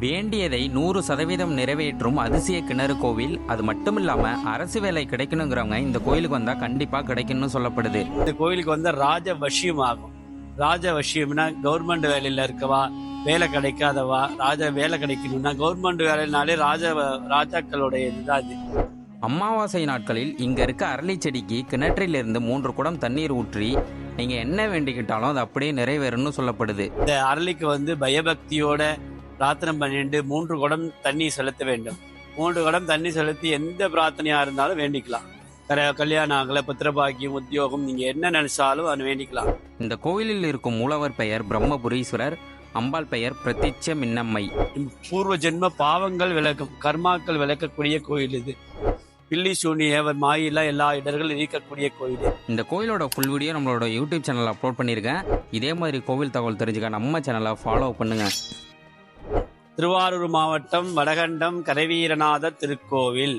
வேண்டியதை நூறு சதவீதம் நிறைவேற்றும் அதிசய கிணறு கோவில். அது மட்டும் இல்லாம அரசு வேலை கிடைக்கணுங்கிறவங்க இந்த கோயிலுக்கு வந்தா கண்டிப்பா கிடைக்கும்னு சொல்லப்படுது. இந்த கோயிலுக்கு வந்து ராஜ வசியம் ஆகும். ராஜ வசியம்னா கவர்மெண்ட் வேலையில இருக்கவா வேலை கிடைக்காதவா ராஜா வேலை கிடைக்கணும்னா கவர்மெண்ட் வேலைனாலே ராஜ ராஜாக்களுடைய இதுதான் இது அமாவாசை நாட்களில் இங்க இருக்க அரளி செடிக்கு கிணற்றிலிருந்து மூன்று குடம் தண்ணீர் ஊற்றி நீங்க என்ன வேண்டிக்கிட்டாலும் அது அப்படியே நிறைவேறும்னு சொல்லப்படுது. இந்த அரளிக்கு வந்து பயபக்தியோட பிரார்த்தனை பண்ணிட்டு மூன்று குடம் தண்ணி செலுத்த வேண்டும். மூன்று குடம் தண்ணி செலுத்தி எந்த பிரார்த்தனையா இருந்தாலும் வேண்டிக்கலாம். கல்யாணம் ஆகல புத்திரபாக்கியம் உத்தியோகம் நீங்க என்ன நினைச்சாலும் அது வேண்டிக்கலாம். இந்த கோயிலில் இருக்கும் மூலவர் பெயர் பிரம்மபுரீஸ்வரர் அம்பாள் பெயர் பிரத்யட்ச மின்னம்மை. பூர்வ ஜென்ம பாவங்கள் விளக்கும் கர்மாக்கள் விளக்கக்கூடிய கோயில் இது. பில்லி சூனிய மாயில எல்லா இடர்களும் நீக்கக்கூடிய கோயில். இந்த கோயிலோட ஃபுல் வீடியோ நம்மளோட யூடியூப் சேனலில் அப்லோட் பண்ணியிருக்கேன். இதே மாதிரி கோவில் தகவல் தெரிஞ்சுக்க நம்ம சேனலை ஃபாலோ பண்ணுங்க. திருவாரூர் மாவட்டம் வடகண்டம் கரவீரநாத திருக்கோவில்.